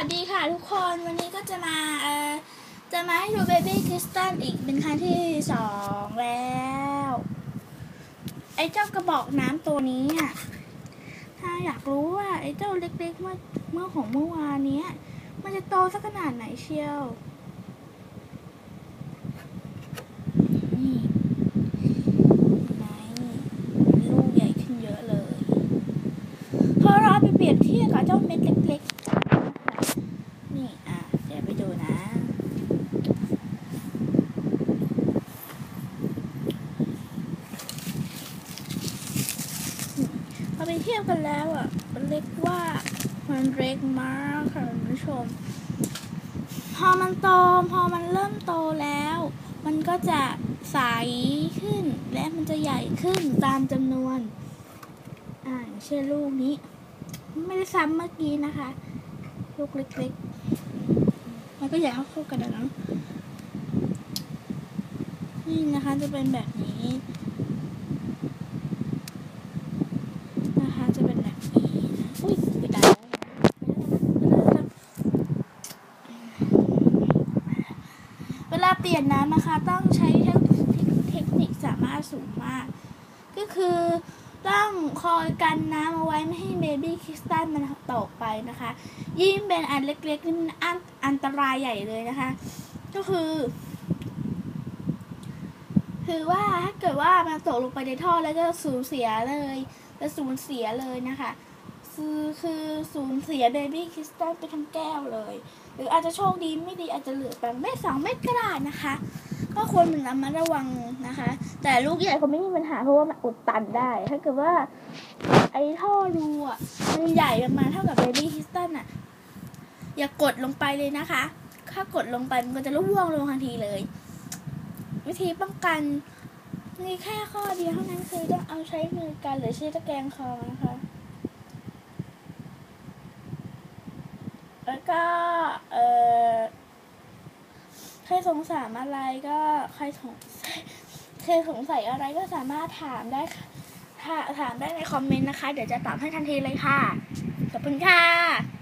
วัสดีค่ะทุกคนวันนี้ก็จะมาเอ่อจะมาให้ดูเบบี้คริสตัลอีกเป็นครั้งที่สองแล้ว ไอ้เจ้ากระบอกน้ำตัวนี้อะถ้าอยากรู้ว่าไอ้เจ้าเล็กๆเมื่อเมื่อของเมื่อวานนี้มันจะโตสักขนาดไหนเชียวนี่ไหนลูกใหญ่ขึ้นเยอะเลย พอเราเอาไปเปรียบเทียบกับเจ้าเม็ดเล็กๆ นี่ อะ เดี๋ยวไปดูนะ พอ ไปเทียบกันแล้วอะ มันเล็กว่ามันเล็กมากค่ะคุณผู้ชม พอมันโตพอมันเริ่มโตแล้ว มันก็จะใสขึ้นและมันจะใหญ่ขึ้นตามจำนวน อ่าเช่นลูกนี้ ไม่ได้ซ้ำเมื่อกี้นะคะ ลูกเล็กๆ มันก็ใหญ่เข้าๆกันนะเนาะนี่นะคะจะเป็นแบบนี้นะคะจะเป็นแบบนี้นะอุ้ยไปตายแล้ว เปลี่ยนน้ำนะคะต้องใช้เทคนิคสามารถสูงมาก ก็คือต้องคอยกันน้ำเอาไว้ไม่ให้เบบี้คริสตัลมันตกไปนะคะ ยิ่งเป็นอันเล็กๆนี่มันอันอันตรายใหญ่เลยนะคะ ก็คือ คือว่าถ้าเกิดว่ามันตกลงไปในท่อแล้วก็สูญเสียเลยจะสูญเสียเลยนะคะ คือคือสูญเสียเบบี้คริสตัลไปทั้งแก้วเลย หรืออาจจะโชคดีไม่ดีอาจจะเหลือแบบเม็ดสองเม็ดก็ได้นะคะ ก็ควรมือนระมัดระวังนะคะ แต่ลูกใหญ่เขาไม่มีปัญหาเพราะว่ามันอุดตันได้ ถ้าเกิดว่า ไอ้ท่อรูอะมันใหญ่ประมาณเท่ากับเบบี้ฮิสตันอะ อย่ากดลงไปเลยนะคะ ถ้ากดลงไปมันก็จะร่วงลงทันทีเลย วิธีป้องกันมีแค่ข้อเดียวเท่านั้นคือต้องเอาใช้มือกันหรือใช้ตะแกรงคอนะคะ แล้วก็เออใครสงสัยอะไรก็ใครสงสัยใครสงสัยอะไรก็สามารถถามได้ค่ะถาถามได้ในคอมเมนต์นะคะ เดี๋ยวจะตอบให้ทันทีเลยค่ะ ขอบคุณค่ะ